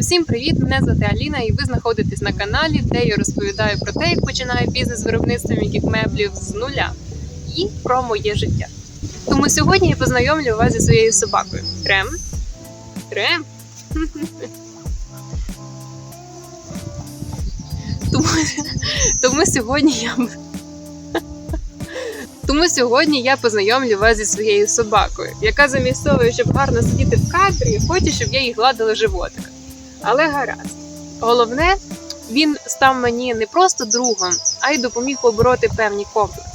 Усім привіт! Мене звати Аліна, і ви знаходитесь на каналі, де я розповідаю про те, як починаю бізнес з виробництва м'яких меблів з нуля і про моє життя. Тому сьогодні я познайомлю вас зі своєю собакою. Рем. Рем. Тому, тому сьогодні я. Тому сьогодні я познайомлю вас зі своєю собакою, яка замість того, щоб гарно сидіти в кадрі, хоче, щоб я їй гладила животик. Але гаразд. Головне, він став мені не просто другом, а й допоміг побороти певні комплекси.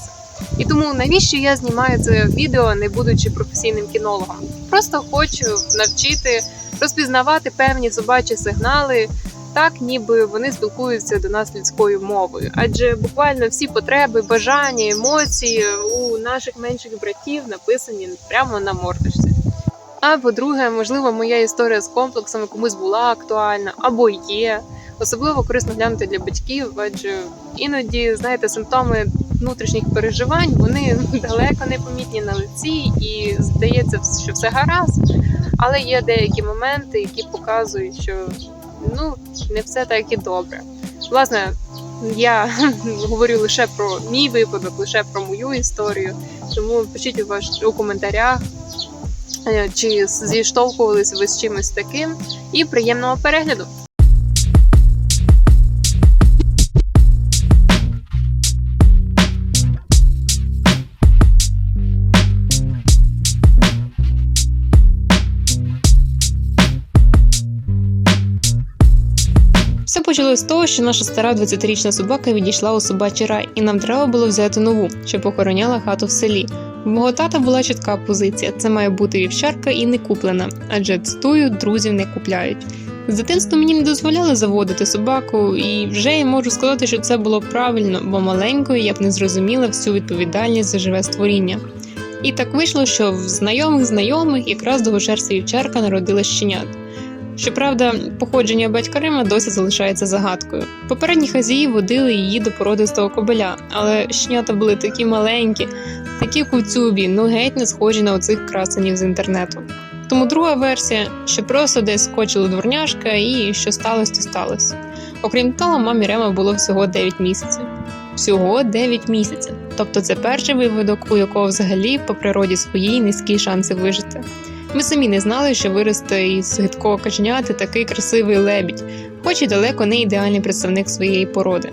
І тому навіщо я знімаю це відео, не будучи професійним кінологом? Просто хочу навчити розпізнавати певні собачі сигнали, так ніби вони спілкуються до нас людською мовою. Адже буквально всі потреби, бажання, емоції у наших менших братів написані прямо на мордочці. А по-друге, можливо, моя історія з комплексами комусь була актуальна або є. Особливо корисно глянути для батьків, адже іноді, знаєте, симптоми внутрішніх переживань вони далеко не помітні на лиці, і здається, що все гаразд. Але є деякі моменти, які показують, що ну не все так і добре. Власне, я говорю лише про мій випадок, лише про мою історію. Тому пишіть у вас у коментарях, чи зіштовхувалися ви з чимось таким, і приємного перегляду. Все почалось з того, що наша стара 20-річна собака відійшла у собачий рай, і нам треба було взяти нову, щоб охороняла хату в селі. Мого тата була чітка позиція: це має бути вівчарка і не куплена, адже цитую, друзів не купляють. З дитинства мені не дозволяли заводити собаку, і вже я можу сказати, що це було правильно, бо маленькою я б не зрозуміла всю відповідальність за живе створіння. І так вийшло, що в знайомих знайомих якраз довгошерстя вівчарка народила щенят. Щоправда, походження батька Рима досі залишається загадкою. Попередні хазії водили її до породистого кобеля, але щенята були такі маленькі, такі куцюбі, ну геть не схожі на оцих красенів з інтернету. Тому друга версія, що просто десь скочила дворняшка і що сталося, то сталося. Окрім того, мамі Рема було всього 9 місяців. Всього 9 місяців. Тобто це перший виводок, у якого взагалі по природі своїй низькі шанси вижити. Ми самі не знали, що виросте із гидкого каченяти такий красивий лебідь, хоч і далеко не ідеальний представник своєї породи.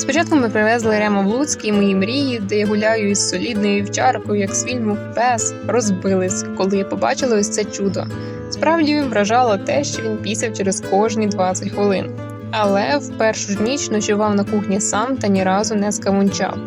Спочатку ми привезли Ремо в Луцьк і мої мрії, де я гуляю із солідною вівчаркою, як з фільму Пес, розбились, коли я побачила ось це чудо. Справді вражало те, що він пісяв через кожні 20 хвилин. Але в першу ж ніч ночував на кухні сам та ні разу не скавунчав.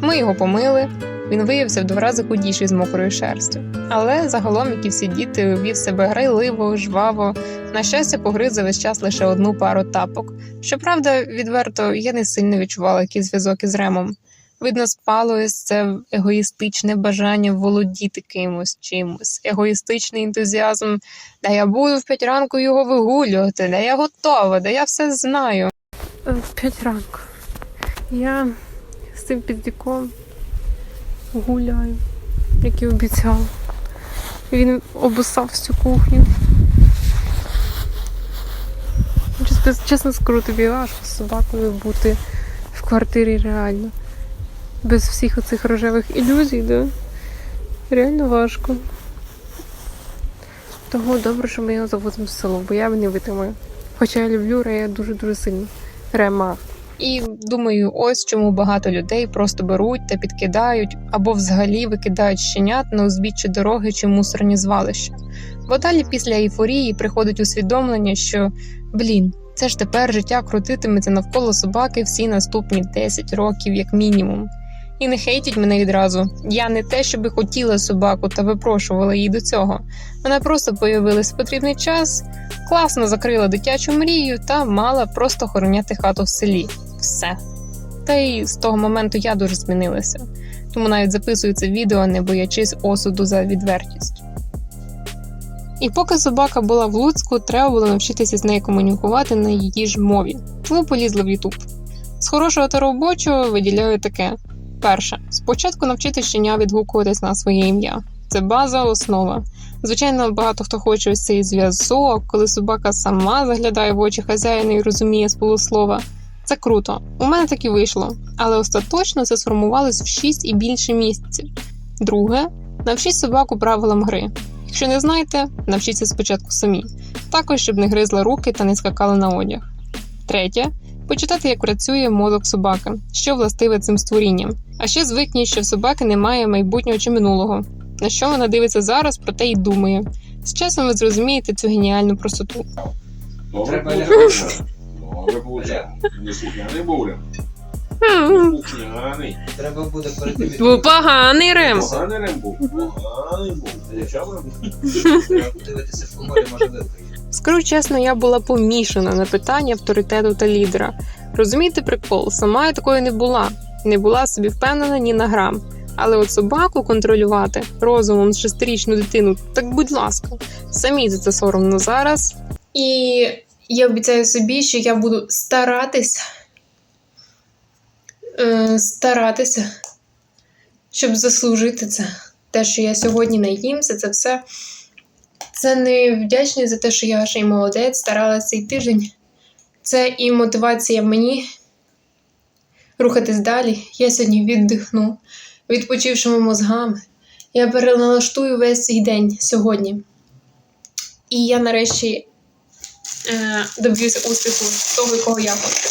Ми його помили. Він виявився в два рази худіший з мокрою шерстю. Але загалом, як і всі діти, вів себе грайливо, жваво. На щастя, погриз весь час лише одну пару тапок. Щоправда, відверто, я не сильно відчувала якийсь зв'язок із Ремом. Видно, спало ось це егоїстичне бажання володіти кимось чимось, егоїстичний ентузіазм, де я буду в п'ять ранку його вигулювати, де я готова, де я все знаю. В п'ять ранку. Я з цим піддіком гуляю, як і обіцяла. Він обусав всю кухню. Чесно, скажу, тобі важко з собакою бути в квартирі реально. Без всіх оцих рожевих ілюзій, да? Реально важко. Того добре, що ми його завозимо в село, бо я не витримаю. Хоча я люблю Рея дуже-дуже сильно. Рема. І думаю, ось чому багато людей просто беруть та підкидають або взагалі викидають щенят на узбіччі дороги чи мусорні звалища. Бо далі після ейфорії приходить усвідомлення, що блін, це ж тепер життя крутитиметься навколо собаки всі наступні 10 років, як мінімум. І не хейтіть мене відразу. Я не те, щоби хотіла собаку та випрошувала її до цього. Вона просто появилась в потрібний час, класно закрила дитячу мрію та мала просто охороняти хату в селі. Все. Та й з того моменту я дуже змінилася, тому навіть записую це відео, не боячись осуду за відвертість. І поки собака була в Луцьку, треба було навчитися з нею комунікувати на її ж мові, тому полізла в Ютуб. З хорошого та робочого виділяю таке: перше, спочатку навчити щеня відгукуватись на своє ім'я. Це база, основа. Звичайно, багато хто хоче ось цей зв'язок, коли собака сама заглядає в очі хазяїна і розуміє з полуслова. Це круто. У мене так і вийшло, але остаточно це сформувалось в 6 і більше місяців. Друге, навчіть собаку правилам гри. Якщо не знаєте, навчіться спочатку самі, також щоб не гризла руки та не скакала на одяг. Третє, почитати, як працює мозок собаки, що властиве цим створінням. А ще звикніть, що в собаки немає майбутнього чи минулого. На що вона дивиться зараз, про те й думає. З часом ви зрозумієте цю геніальну простоту. Треба получаємо. Добре получаємо. Не слухняний був Рем. Треба буде перед Був поганий рем. Поганий Рем був. Поганий був. Треба подивитися в коморі, може виприє. Скажу чесно, я була помішана на питання авторитету та лідера. Розумієте прикол, сама я такою не була, не була собі впевнена ні на грам. Але от собаку контролювати розумом шестирічну дитину, так будь ласка, самі за це соромно зараз. І я обіцяю собі, що я буду старатися, е, старатися, щоб заслужити це. Те, що я сьогодні наїмся, це все. Це не вдячність за те, що я ще й молодець, старалася цей тиждень. Це і мотивація мені рухатись далі. Я сьогодні віддихну, відпочившими мозгами. Я переналаштую весь цей день сьогодні. І я нарешті доб'юся успіху того, якого я хочу.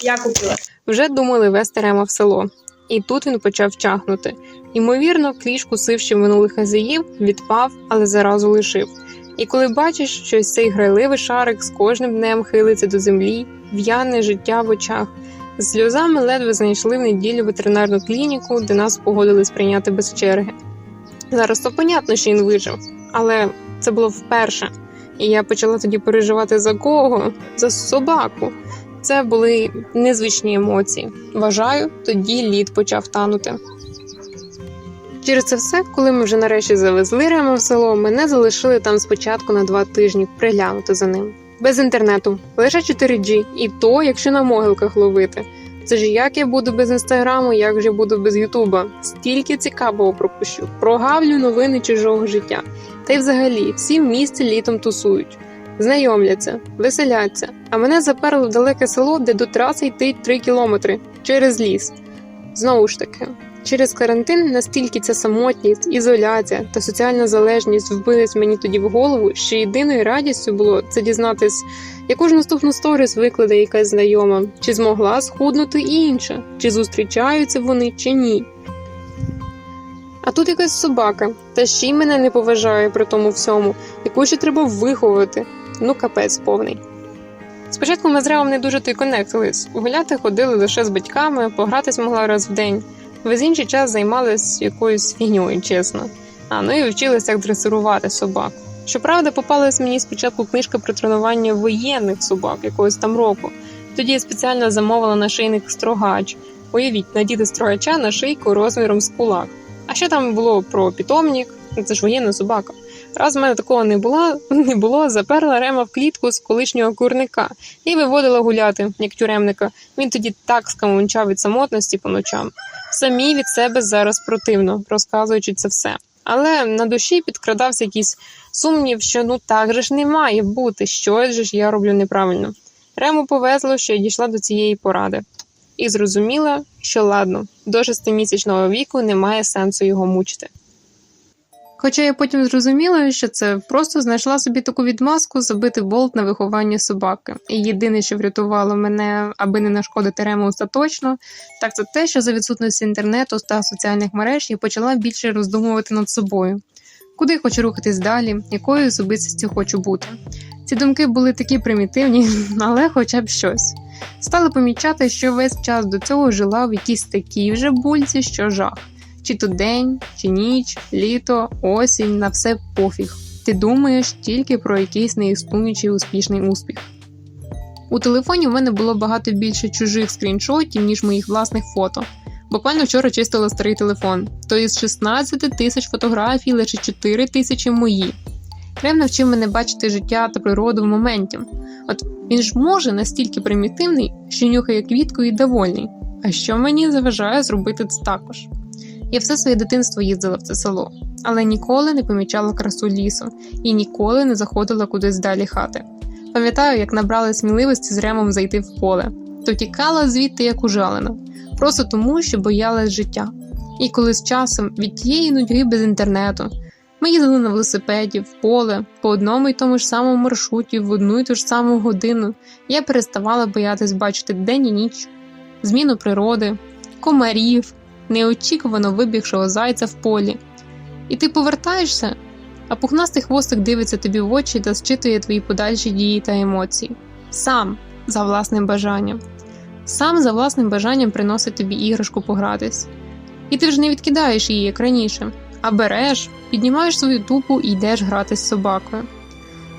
Я купила. Вже думали вести Рема в село, і тут він почав чахнути. Ймовірно, кліш кусив минулих хазяїв, відпав, але заразу лишив. І коли бачиш, що цей грайливий шарик з кожним днем хилиться до землі, в'яне життя в очах. З сльозами ледве знайшли в неділю ветеринарну клініку, де нас погодились прийняти без черги. Зараз то понятно, що він вижив, але це було вперше. І я почала тоді переживати за кого? За собаку. Це були незвичні емоції. Вважаю, тоді лід почав танути. Через це все, коли ми вже нарешті завезли Рема в село, мене залишили там спочатку на два тижні приглянути за ним. Без інтернету, лише 4G, і то, якщо на могилках ловити. Це ж як я буду без інстаграму, як же буду без Ютуба. Стільки цікавого пропущу. Прогавлю новини чужого життя. Та й взагалі всі в місті літом тусують, знайомляться, веселяться. А мене заперли в далеке село, де до траси йти 3 кілометри через ліс. Знову ж таки, через карантин настільки ця самотність, ізоляція та соціальна залежність вбились мені тоді в голову, що єдиною радістю було це дізнатись, яку ж наступну сторіс викладе якась знайома, чи змогла схуднути інша, чи зустрічаються вони, чи ні. А тут якась собака, та ще й мене не поважає при тому всьому, яку ще треба виховувати. Ну, капець повний. Спочатку ми з Реом не дуже то й конектились. Гуляти ходили лише з батьками, погратись могла раз в день. Весь інший час займалась якоюсь фігньою, чесно. А ну і вчилися, як дресирувати собак. Щоправда, попалась мені спочатку книжка про тренування воєнних собак якогось там року. Тоді я спеціально замовила на шийник строгач. Уявіть, надіти строгача на шийку розміром з кулак. А ще там було про питомник, це ж воєнна собака. Раз в мене такого не було, не було, заперла Рема в клітку з колишнього курника і виводила гуляти, як тюремника. Він тоді так скамончав від самотності по ночам. Самі від себе зараз противно, розказуючи це все. Але на душі підкрадався якийсь сумнів, що ну так же ж не має бути, що же ж я роблю неправильно. Рему повезло, що я дійшла до цієї поради. І зрозуміла, що ладно, до шестимісячного віку немає сенсу його мучити. Хоча я потім зрозуміла, що це просто знайшла собі таку відмазку забити болт на виховання собаки. І єдине, що врятувало мене, аби не нашкодити Рему остаточно, так це те, що за відсутності інтернету та соціальних мереж я почала більше роздумувати над собою. Куди хочу рухатись далі, якою особистістю хочу бути. Ці думки були такі примітивні, але хоча б щось. Стали помічати, що весь час до цього жила в якійсь такій вже бульці, що жах. Чи то день, чи ніч, літо, осінь, на все пофіг. Ти думаєш тільки про якийсь неіснуючий успішний успіх. У телефоні в мене було багато більше чужих скріншотів, ніж моїх власних фото. Буквально вчора чистила старий телефон, то із 16 тисяч фотографій лише 4 тисячі мої. Рем навчив мене бачити життя та природу в моменті. От він ж може настільки примітивний, що нюхає квітку і довольний. А що мені заважає зробити це також? Я все своє дитинство їздила в це село, але ніколи не помічала красу лісу і ніколи не заходила кудись далі хати. Пам'ятаю, як набрали сміливості з ремом зайти в поле, то тікала звідти як ужалена, просто тому, що боялась життя. І коли з часом від тієї нудьги без інтернету ми їздили на велосипеді в поле по одному й тому ж самому маршруті в одну й ту ж саму годину, я переставала боятись бачити день і ніч, зміну природи, комарів, неочікувано вибігшого зайця в полі. І ти повертаєшся, а пухнастий хвостик дивиться тобі в очі та зчитує твої подальші дії та емоції. Сам за власним бажанням. Сам за власним бажанням приносить тобі іграшку погратись. І ти вже не відкидаєш її, як раніше, а береш, піднімаєш свою тупу і йдеш грати з собакою.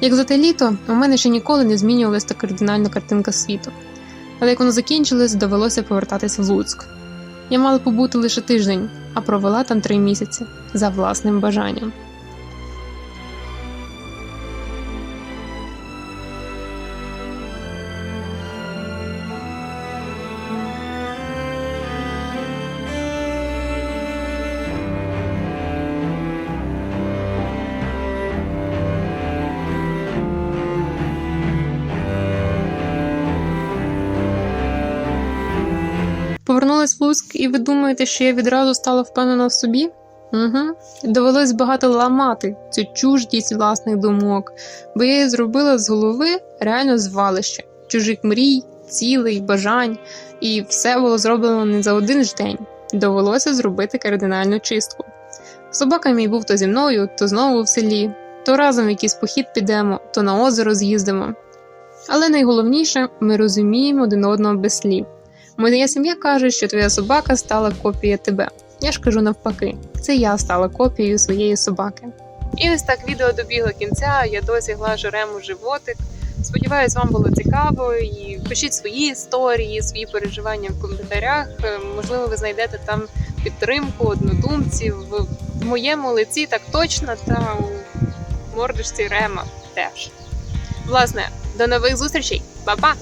Як за те літо, у мене ще ніколи не змінювалася та кардинальна картинка світу. Але як воно закінчилось, довелося повертатись в Луцьк. Я мала побути лише тиждень, а провела там три місяці за власним бажанням. І ви думаєте, що я відразу стала впевнена в собі? Угу. Довелось багато ламати цю чуждість власних думок, бо я її зробила з голови реально звалище чужих мрій, цілей, бажань, і все було зроблено не за один ж день. Довелося зробити кардинальну чистку. Собака мій був то зі мною, то знову в селі, то разом в якийсь похід підемо, то на озеро з'їздимо. Але найголовніше, ми розуміємо один одного без слів. Моя сім'я каже, що твоя собака стала копією тебе. Я ж кажу навпаки, це я стала копією своєї собаки. І ось так відео добігло кінця. Я досі глажу рему животик. Сподіваюсь, вам було цікаво. І пишіть свої історії, свої переживання в коментарях. Е, Можливо, ви знайдете там підтримку, однодумців. В моєму лиці так точно, та у мордочці Рема теж. Власне, до нових зустрічей, Па-па!